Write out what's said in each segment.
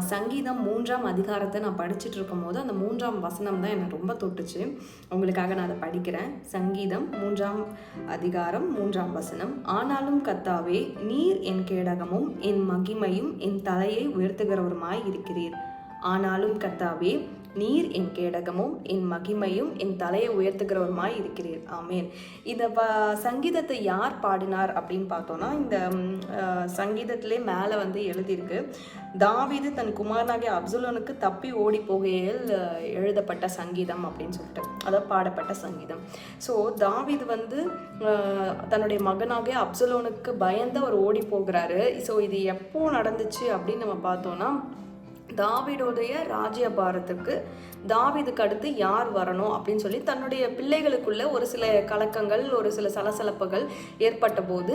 சங்கீதம் மூன்றாம் அதிகாரத்தை நான் படிச்சுட்டு இருக்கும் போது அந்த மூன்றாம் வசனம் தான் என்னை ரொம்ப தொட்டுச்சு. உங்களுக்காக நான் அதை படிக்கிறேன். சங்கீதம் மூன்றாம் அதிகாரம் மூன்றாம் வசனம். ஆனாலும் கத்தாவே நீர் என் கேடகமும் என் மகிமையும் என் தலையை உயர்த்துகிறவருமாய் இருக்கிறீர். ஆனாலும் கத்தாவே நீர் என் கேடகமும் என் மகிமையும் என் தலையை உயர்த்துகிறவருமாய் இருக்கிறீர். ஆமேன். இந்த ப சங்கீதத்தை யார் பாடினார் அப்படின்னு பார்த்தோன்னா இந்த சங்கீதத்திலே மேலே வந்து எழுதியிருக்கு தாவிது தன் குமாரனாகிய அப்சுலனுக்கு தப்பி ஓடி போகையில் எழுதப்பட்ட சங்கீதம் அப்படின்னு சொல்லிட்டு. அதாவது பாடப்பட்ட சங்கீதம். ஸோ தாவிது வந்து தன்னுடைய மகனாகிய அப்சுலோனுக்கு பயந்து அவர் ஓடி போகிறாரு. ஸோ இது எப்போ நடந்துச்சு அப்படின்னு நம்ம பார்த்தோன்னா தாவீடோடைய ராஜ்யபாரத்துக்கு தாவிதுக்கு அடுத்து யார் வரணும் அப்படின்னு சொல்லி தன்னுடைய பிள்ளைகளுக்குள்ள ஒரு சில கலக்கங்கள் ஒரு சில சலசலப்புகள் ஏற்பட்ட போது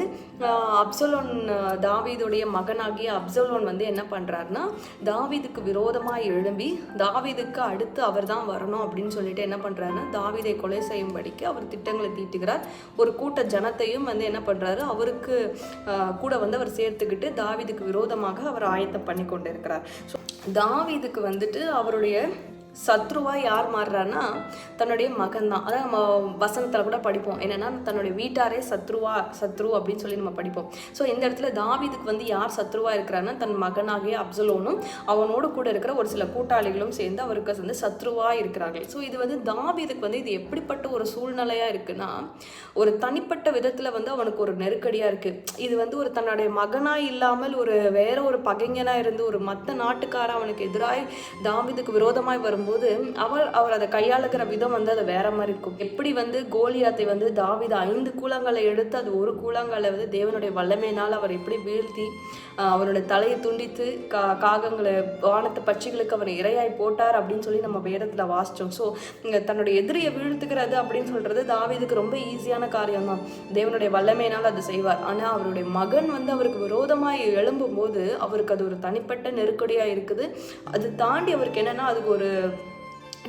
அப்சலோன் தாவீதுடைய மகனாகிய அப்சலோன் வந்து என்ன பண்ணுறாருன்னா தாவீதுக்கு விரோதமாக எழும்பி தாவீதுக்கு அடுத்து அவர் தான் வரணும் அப்படின்னு சொல்லிட்டு என்ன பண்ணுறாருன்னா தாவீதை கொலை செய்யும்படிக்கு அவர் திட்டங்களை தீட்டுகிறார். ஒரு கூட்ட ஜனத்தையும் வந்து என்ன பண்ணுறாரு அவருக்கு கூட வந்து அவர் சேர்த்துக்கிட்டு தாவீதுக்கு விரோதமாக அவர் ஆயத்தம் பண்ணி கொண்டு இருக்கிறார் ஸோ தாவீதுக்கு வந்துட்டு அவருடைய சத்ருவா யார் மாறுறாருன்னா தன்னுடைய மகன் தான் அதான் நம்ம வசனத்தில் கூட படிப்போம். என்னன்னா தன்னுடைய வீட்டாரே சத்ருவா சத்ரு அப்படின்னு சொல்லி நம்ம படிப்போம். ஸோ இந்த இடத்துல தாவீதுக்கு வந்து யார் சத்ருவா இருக்கிறான்னா தன் மகனாகிய அப்சலோனும் அவனோடு கூட இருக்கிற ஒரு சில கூட்டாளிகளும் சேர்ந்து அவருக்கு வந்து சத்ருவா இருக்கிறார்கள். ஸோ இது வந்து தாவிதுக்கு வந்து இது எப்படிப்பட்ட ஒரு சூழ்நிலையா இருக்குன்னா ஒரு தனிப்பட்ட விதத்தில் வந்து அவனுக்கு ஒரு நெருக்கடியாக இருக்கு. இது வந்து ஒரு தன்னுடைய மகனா இல்லாமல் ஒரு வேற ஒரு பகைஞனா இருந்து ஒரு மற்ற நாட்டுக்கார அவனுக்கு எதிராக தாவீதுக்கு விரோதமாய் வரும்போது அவர் அவர் அதை கையாளுக்கிற விதம் வந்து அது வேற மாதிரி இருக்கும். எப்படி வந்து கோலியாத்தை வந்து தாவித ஐந்து கூலங்களை எடுத்து அது ஒரு கூலங்களை வந்து தேவனுடைய வல்லமையினால் அவர் எப்படி வீழ்த்தி அவருடைய தலையை துண்டித்து கா காகங்களை வானத்து பட்சிகளுக்கு அவர் இரையாய் போட்டார் அப்படின்னு சொல்லி நம்ம வேதத்தில் வாசித்தோம் ஸோ தன்னுடைய எதிரியை வீழ்த்துக்கிறது அப்படின்னு சொல்றது தாவீதுக்கு ரொம்ப ஈஸியான காரியம் தான் தேவனுடைய வல்லமையினால் அது செய்வார். ஆனால் அவருடைய மகன் வந்து அவருக்கு விரோதமாக எழும்பும் போது அவருக்கு அது ஒரு தனிப்பட்ட நெருக்கடியாக இருக்குது. அது தாண்டி அவருக்கு என்னன்னா அதுக்கு ஒரு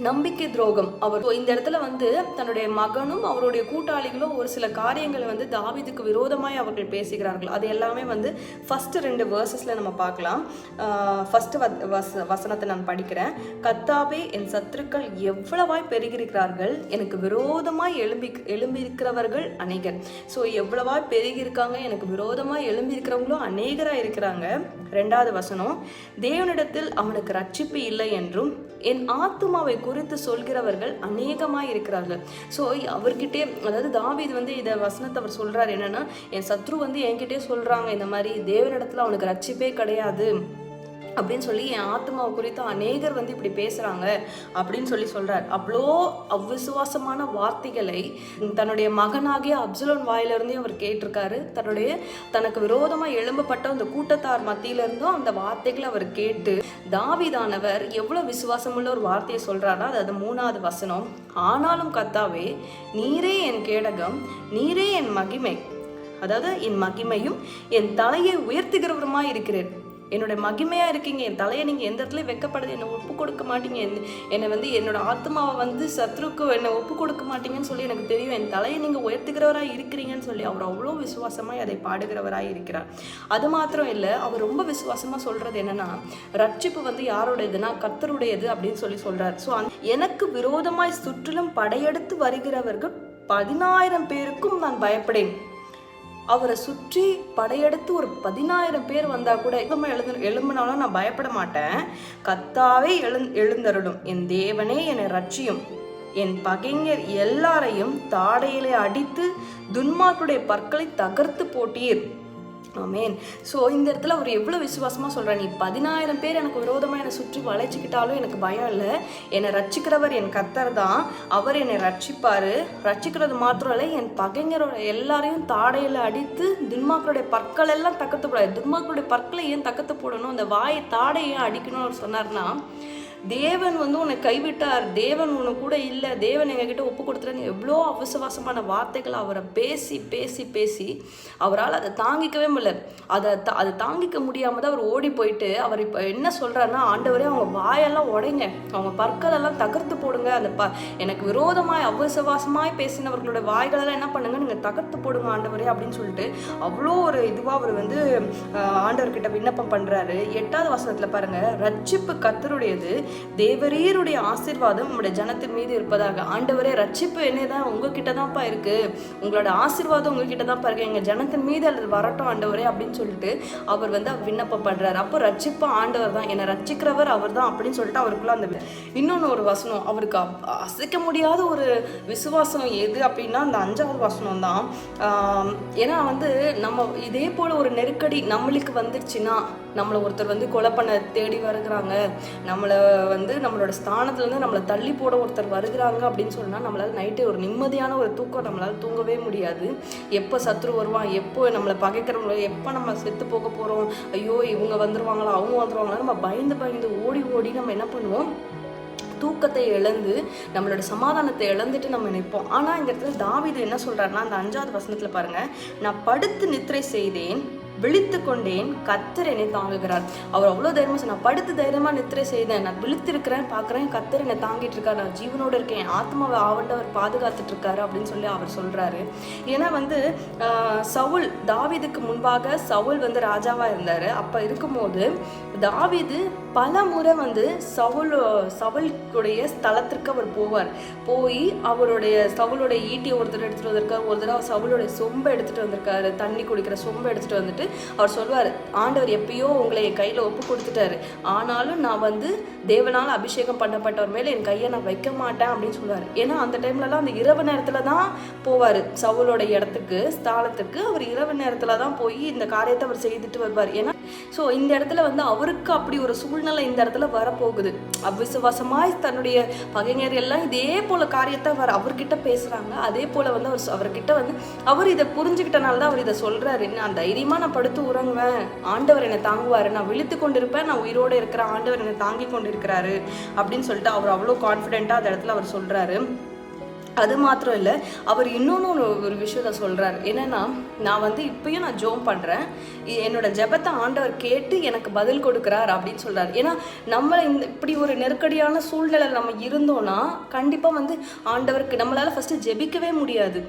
நம்பிக்கை துரோகம். அவர் இந்த இடத்துல வந்து தன்னுடைய மகனும் அவருடைய கூட்டாளிகளும் ஒரு சில காரியங்களை வந்து தாவீதுக்கு விரோதமாய் அவர்கள் பேசுகிறார்கள். அது எல்லாமே வந்து ஃபர்ஸ்ட் ரெண்டு வேர்சஸ்ல நம்ம பார்க்கலாம். ஃபர்ஸ்ட் வச வசனத்தை நான் படிக்கிறேன். கத்தாவே என் சத்துருக்கள் எவ்வளவாய் பெருகிருக்கிறார்கள் எனக்கு விரோதமாய் எழும்பி எழும்பியிருக்கிறவர்கள் அநேகர். ஸோ எவ்வளவாய் பெருகியிருக்காங்க எனக்கு விரோதமாய் எழும்பியிருக்கிறவங்களும் அநேகராக இருக்கிறாங்க. ரெண்டாவது வசனம் தேவனிடத்தில் அவனுக்கு ரட்சிப்பு இல்லை என்றும் என் ஆத்துமாவை குறித்து சொல்கிறவர்கள் அநேகமாக இருக்கிறார்கள். ஸோ அவர்கிட்டே அதாவது தாவீது வந்து இதை வசனத்தை அவர் சொல்கிறார் என்னென்னா என் சத்ரு வந்து என்கிட்டே சொல்கிறாங்க இந்த மாதிரி தேவனிடத்தில் அவனுக்கு ரட்சிப்பே கிடையாது. அப்படின்னு சொல்லி என் ஆத்மாவை குறித்து அநேகர் வந்து இப்படி பேசுகிறாங்க அப்படின்னு சொல்லி சொல்கிறார் அவ்வளோ அவ்விசுவாசமான வார்த்தைகளை தன்னுடைய மகனாகிய அப்சுலோன் வாயிலிருந்தே அவர் கேட்டிருக்காரு. தன்னுடைய தனக்கு விரோதமாக எழும்பப்பட்ட அந்த கூட்டத்தார் மத்தியிலிருந்தும் அந்த வார்த்தைகளை அவர் கேட்டு தாவிதானவர் எவ்வளோ விசுவாசமுள்ள ஒரு வார்த்தையை சொல்கிறாரா அது அது மூணாவது வசனம். ஆனாலும் கத்தாவே நீரே என் கேடகம் நீரே என் மகிமை. அதாவது என் மகிமையும் என் தலையை உயர்த்துகிறவருமாய் இருக்கிறேன். என்னோட மகிமையா இருக்கீங்க. என் தலையை நீங்க எந்த இடத்துல வைக்கப்படுது? என்னை ஒப்பு கொடுக்க மாட்டீங்க. என்னை- என்னை வந்து என்னோட ஆத்மாவை வந்து சத்ருக்கு என்னை ஒப்பு கொடுக்க மாட்டீங்கன்னு சொல்லி எனக்கு தெரியும். என் தலையை நீங்க உயர்த்துகிறவராய் இருக்கிறீங்கன்னு சொல்லி அவர் அவ்வளோ விசுவாசமாய் அதை பாடுகிறவராய் இருக்கிறார். அது மாத்திரம் இல்லை அவர் ரொம்ப விசுவாசமா சொல்றது என்னன்னா ரட்சிப்பு வந்து யாரோடையதுன்னா கத்தருடையது அப்படின்னு சொல்லி சொல்கிறார் ஸோ எனக்கு விரோதமாய் சுற்றிலும் படையெடுத்து வருகிறவர்கள் பதினாயிரம் பேருக்கும் நான் பயப்படேன். அவரை சுற்றி படையெடுத்து ஒரு பதினாயிரம் பேர் வந்தா கூட எப்பமா எழுந்து எழும்பினாலும் நான் பயப்பட மாட்டேன். கத்தாவே எழு எழுந்தருளும். என் தேவனே என்னை ரட்சியும். என் பகைஞர் எல்லாரையும் தாடையிலே அடித்து துன்மார்க்குடைய பற்களை தகர்த்து போட்டீர். ஆமேன் ஸோ இந்த இடத்துல அவர் எவ்வளோ விசுவாசமாக சொல்கிறார் நீ பதினாயிரம் பேர் எனக்கு விரோதமாக என்னை சுற்றி வளைச்சிக்கிட்டாலும் எனக்கு பயம் இல்லை. என்னை ரட்சிக்கிறவர் என் கத்தர் தான். அவர் என்னை ரட்சிப்பார். ரட்சிக்கிறது மாத்திரம் இல்லை என் பகைஞரோட எல்லாரையும் தாடையில் அடித்து துன்மாக்களுடைய பற்கள் எல்லாம் தக்கத்து போடாது துன்மாக்களுடைய பற்களை ஏன் தக்கத்து போடணும்? அந்த வாயை தாடையை அடிக்கணும்னு அவர் சொன்னார்னா தேவன் வந்து உன்னை கைவிட்டார். தேவன் உன்னை கூட இல்லை. தேவன் எங்ககிட்ட ஒப்பு கொடுத்துறேன்னு எவ்வளோ அவசவாசமான வார்த்தைகள் அவரை பேசி பேசி பேசி அவரால் அதை தாங்கிக்கவே முடியல. அதை த- அதை தாங்கிக்க முடியாமல் தான் அவர் ஓடி போயிட்டு அவர் இப்போ என்ன சொல்கிறாருன்னா ஆண்டவரே அவங்க வாயெல்லாம் உடைங்க. அவங்க பற்களெல்லாம் தகர்த்து போடுங்க. அந்த ப எனக்கு விரோதமாய் அவசவாசமாய் பேசினவர்களோட வாய்களெல்லாம் என்ன பண்ணுங்க? நீங்கள் தகர்த்து போடுங்க ஆண்டவரே அப்படின்னு சொல்லிட்டு அவ்வளோ ஒரு இதுவாக அவர் வந்து ஆண்டவர்கிட்ட விண்ணப்பம் பண்ணுறாரு எட்டாவது வசனத்தில் பாருங்கள் ரட்சிப்பு கத்தருடையது தேவரீருடைய ஆசிர்வாதம் உங்களுடைய ஜனத்தின் மீது இருப்பதாக. ஆண்டவரே ரட்சிப்பு என்னதான் உங்ககிட்ட தான்ப்பா இருக்கு. உங்களோட ஆசீர்வாதம் உங்ககிட்ட தான்ப்பா இருக்கு. எங்கள் ஜனத்தின் மீது அல்லது வரட்டும் ஆண்டவரே அப்படின்னு சொல்லிட்டு அவர் வந்து விண்ணப்ப விண்ணப்பம் பண்ணுறாரு அப்போ ரட்சிப்பு ஆண்டவர் தான். என்னை ரட்சிக்கிறவர் அவர் தான் அப்படின்னு சொல்லிட்டு அவருக்குள்ள அந்த இன்னொன்று ஒரு வசனம். அவருக்கு அசைக்க முடியாத ஒரு விசுவாசம் எது அப்படின்னா அந்த அஞ்சாவது வசனம் தான். ஏன்னா வந்து நம்ம இதே போல ஒரு நெருக்கடி நம்மளுக்கு வந்துருச்சுன்னா நம்மளை ஒருத்தர் வந்து கொலை பண்ண தேடி வருகிறாங்க. நம்மளை வந்து நம்மளோட ஸ்தானத்துலேருந்து நம்மளை தள்ளி போட ஒருத்தர் வருகிறாங்க அப்படின்னு சொன்னால் நம்மளால் நைட்டு ஒரு நிம்மதியான ஒரு தூக்கம் நம்மளால் தூங்கவே முடியாது. எப்போ சத்ரு வருவான்? எப்போ நம்மளை பகைக்கிறவங்கள? எப்போ நம்ம செத்து போக போகிறோம் ஐயோ இவங்க வந்துருவாங்களா? அவங்க வந்துருவாங்களா? நம்ம பயந்து பயந்து ஓடி ஓடி நம்ம என்ன பண்ணுவோம்? தூக்கத்தை இழந்து நம்மளோட சமாதானத்தை இழந்துட்டு நம்ம நிற்போம். ஆனால் இந்த இடத்துல தாவிது என்ன சொல்கிறாருன்னா அந்த அஞ்சாவது வசனத்தில் பாருங்கள் நான் படுத்து நித்திரை செய்தேன் விழித்து கொண்டேன் கத்தர் என்னை தாங்குகிறார். அவர் அவ்வளோ தைரியமா சொன்னார், படுத்து தைரியமாக நித்திரை செய்தேன். நான் விழித்திருக்கிறேன் பார்க்குறேன். கத்தர் என்னை தாங்கிட்டு இருக்காரு. நான் ஜீவனோடு இருக்கேன். என் ஆத்மாவை ஆவண்டவர் பாதுகாத்துட்டு இருக்காரு அப்படின்னு சொல்லி அவர் சொல்றாரு. ஏன்னா வந்து சவுல் தாவீதுக்கு முன்பாக சவுல் வந்து ராஜாவா இருந்தாரு. அப்ப இருக்கும்போது தாவிது பல முறை வந்து சவுல் சவுலுடைய ஸ்தலத்திற்கு அவர் போவார். போய் அவருடைய சவுளுடைய ஈட்டியை ஒருத்தர் எடுத்துட்டு வந்திருக்காரு. ஒரு தடவை சவுளுடைய சொம்பை எடுத்துகிட்டு வந்திருக்காரு. தண்ணி குடிக்கிற சொம்பை எடுத்துகிட்டு வந்துட்டு அவர் சொல்வார் ஆண்டவர் எப்பயோ உங்களை என் கையில் ஒப்பு கொடுத்துட்டாரு. ஆனாலும் நான் வந்து தேவனால் அபிஷேகம் பண்ணப்பட்டவர் மேலே என் கையை நான் வைக்க மாட்டேன் அப்படின்னு சொல்லுவார். ஏன்னா அந்த டைம்லலாம் அந்த இரவு நேரத்தில் தான் போவார். சவுலோட இடத்துக்கு ஸ்தானத்துக்கு அவர் இரவு நேரத்தில் தான் போய் இந்த காரியத்தை அவர் செய்துட்டு வருவார். ஏன்னா ஸோ இந்த இடத்துல வந்து அவருக்கு அப்படி ஒரு சூழ்நிலை இந்த இடத்துல வரப்போகுது. அவிசுவாசமாக தன்னுடைய பகைஞர் எல்லாம் இதே போல காரியத்தை அவர் அவர்கிட்ட பேசுகிறாங்க அதே போல வந்து அவர் அவர்கிட்ட வந்து அவர் இதை புரிஞ்சுக்கிட்டனால தான் அவர் இதை சொல்கிறாரு நான் தைரியமாக நான் படுத்து உறங்குவேன். ஆண்டவர் என்னை தாங்குவார். நான் விழித்து கொண்டிருப்பேன். நான் உயிரோடு இருக்கிற ஆண்டவர் என்னை தாங்கி கொண்டிருக்கிறாரு. அப்படின்னு சொல்லிட்டு அவர் அவ்வளோ கான்ஃபிடென்ட்டாக அந்த இடத்துல அவர் சொல்கிறாரு அது மாத்திரம் இல்லை அவர் இன்னொன்று ஒரு விஷயத்த சொல்கிறார் என்னென்னா நான் வந்து இப்பயும் நான் ஜோம் பண்ணுறேன் என்னோட ஜெபத்தை ஆண்டவர் கேட்டு எனக்கு பதில் கொடுக்குறார் அப்படின்னு சொல்கிறார் ஏன்னா நம்மளை இந்த இப்படி ஒரு நெருக்கடியான சூழ்நிலையில் நம்ம இருந்தோம்னா கண்டிப்பாக வந்து ஆண்டவருக்கு நம்மளால் ஃபஸ்ட்டு ஜெபிக்கவே முடியாது.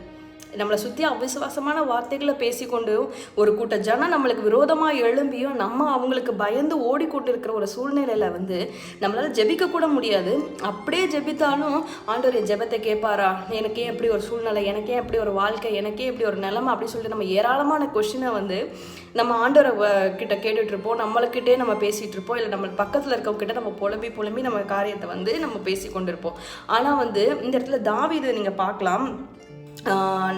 நம்மளை சுற்றி அவிசுவாசமான வார்த்தைகளை பேசிக்கொண்டு ஒரு கூட்ட ஜனம் நம்மளுக்கு விரோதமாக எழும்பியும் நம்ம அவங்களுக்கு பயந்து ஓடிக்கொண்டு இருக்கிற ஒரு சூழ்நிலையில் வந்து நம்மளால் ஜெபிக்க கூட முடியாது. அப்படியே ஜெபித்தாலும் ஆண்டவர் என் ஜெபத்தை கேட்பாரா? எனக்கே எப்படி ஒரு சூழ்நிலை எனக்கே எப்படி ஒரு வாழ்க்கை எனக்கே எப்படி ஒரு நிலைமை அப்படின்னு சொல்லிட்டு நம்ம ஏராளமான கொஷினை வந்து நம்ம ஆண்டவரை வ- கிட்ட கேட்டுட்ருப்போம் நம்மளுக்கிட்டே நம்ம பேசிகிட்டு இருப்போம் இல்லை நம்ம பக்கத்தில் இருக்கவங்ககிட்ட நம்ம புலம்பி புலம்பி நம்ம காரியத்தை வந்து நம்ம பேசி கொண்டிருப்போம் ஆனால் வந்து இந்த இடத்துல தாவி இதை நீங்கள் பார்க்கலாம்.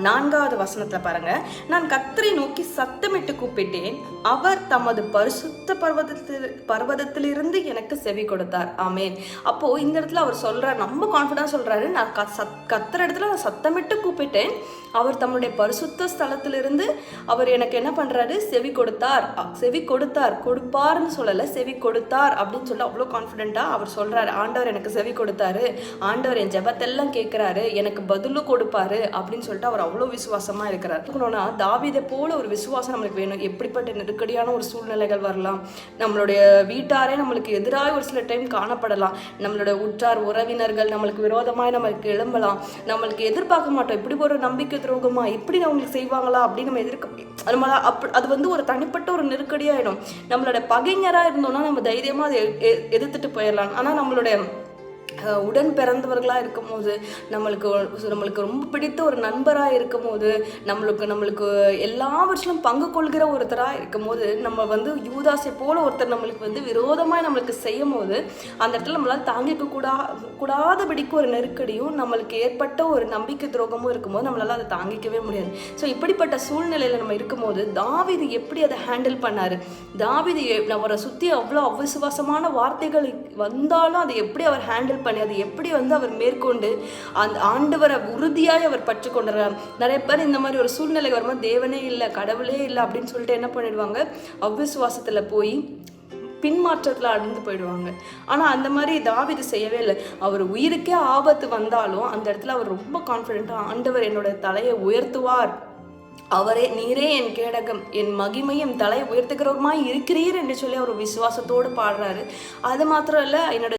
நான்காவது வசனத்தில் பாருங்க. நான் கத்தரை நோக்கி சத்தமிட்டு கூப்பிட்டேன். அவர் தமது பரிசுத்த பர்வதத்தில் பர்வதத்திலிருந்து எனக்கு செவி கொடுத்தார். ஆமேன். அப்போ இந்த இடத்துல அவர் சொல்றார் நம்ம கான்ஃபிடன்ஸ் சொல்றாரு நான் க சத் கத்துற இடத்துல நான் சத்தமிட்டு கூப்பிட்டேன். அவர் தம்முடைய பரிசுத்த ஸ்தலத்திலிருந்து அவர் எனக்கு என்ன பண்றாரு? செவி கொடுத்தார். செவி கொடுத்தார். கொடுப்பார்னு சொல்லலை செவி கொடுத்தார். அப்படின்னு சொல்லி அவ்வளோ கான்ஃபிடென்ட்டா அவர் சொல்றாரு. ஆண்டவர் எனக்கு செவி கொடுத்தாரு. ஆண்டவர் என் ஜெபத்தெல்லாம் கேட்கிறாரு. எனக்கு பதிலும் கொடுப்பாரு. அப்படின்னு சொல்லிட்டு அவர் அவ்வளோ விசுவாசமாக இருக்கிறார். இருக்கணும்னா தாவிதை போல ஒரு விசுவாசம் நம்மளுக்கு வேணும். எப்படிப்பட்ட நெருக்கடியான ஒரு சூழ்நிலைகள் வரலாம். நம்மளுடைய வீட்டாரே நம்மளுக்கு எதிராக ஒரு சில டைம் காணப்படலாம். நம்மளுடைய உற்றார் உறவினர்கள் நம்மளுக்கு விரோதமாக நம்மளுக்கு எழும்பலாம். நம்மளுக்கு எதிர்பார்க்க மாட்டோம். இப்படி ஒரு நம்பிக்கை துரோகமா இப்படி அவங்களுக்கு செய்வாங்களா? அப்படின்னு நம்ம எதிர்க்க நம்மளா அப் அது வந்து ஒரு தனிப்பட்ட ஒரு நெருக்கடியாயிடும். நம்மளோட பகைஞராக இருந்தோம்னா நம்ம தைரியமாக அதை எ- எதிர்த்துட்டு போயிடலாம். ஆனால் நம்மளுடைய உடன் பிறந்தவர்களாக இருக்கும் போது நம்மளுக்கு நம்மளுக்கு ரொம்ப பிடித்த ஒரு நண்பராக இருக்கும்போது நம்மளுக்கு நம்மளுக்கு எல்லாவற்றிலும் பங்கு கொள்கிற ஒருத்தராக இருக்கும்போது நம்ம வந்து யூதாசை போல ஒருத்தர் நம்மளுக்கு வந்து விரோதமாக நம்மளுக்கு செய்யும் போது அந்த இடத்துல நம்மளால் தாங்கிக்க கூடா கூடாதபடிக்கு ஒரு நெருக்கடியும் நம்மளுக்கு ஏற்பட்ட ஒரு நம்பிக்கை துரோகமும் இருக்கும்போது நம்மளால் அதை தாங்கிக்கவே முடியாது. ஸோ இப்படிப்பட்ட சூழ்நிலையில் நம்ம இருக்கும்போது தாவிது எப்படி அதை ஹேண்டில் பண்ணார்? தாவிது அவரை சுற்றி அவ்வளோ அவிசுவாசமான வார்த்தைகள் வந்தாலும் அதை எப்படி அவர் ஹேண்டில் பண்ணி அதை எப்படி வந்து அவர் மேற்கொண்டு அந்த ஆண்டவரை உறுதியாக அவர் பற்று கொண்டுறார் நிறைய பேர் இந்த மாதிரி ஒரு சூழ்நிலை வரும்போது தேவனே இல்லை கடவுளே இல்லை அப்படின்னு சொல்லிட்டு என்ன பண்ணிடுவாங்க? அவ்விசுவாசத்தில் போய் பின்மாற்றத்தில் அடைந்து போயிடுவாங்க. ஆனால் அந்த மாதிரி தாவீது செய்யவே இல்லை. அவர் உயிருக்கே ஆபத்து வந்தாலும் அந்த இடத்துல அவர் ரொம்ப கான்ஃபிடென்ட்டாக ஆண்டவர் என்னோட தலையை உயர்த்துவார். அவரே நீரே என் கேடகம். என் மகிமையும் தலை உயர்த்துகிறவருமாய் இருக்கிறீர் என்று சொல்லி அவர் விசுவாசத்தோடு பாடுறாரு. அது மாத்திரம் இல்லை என்னோட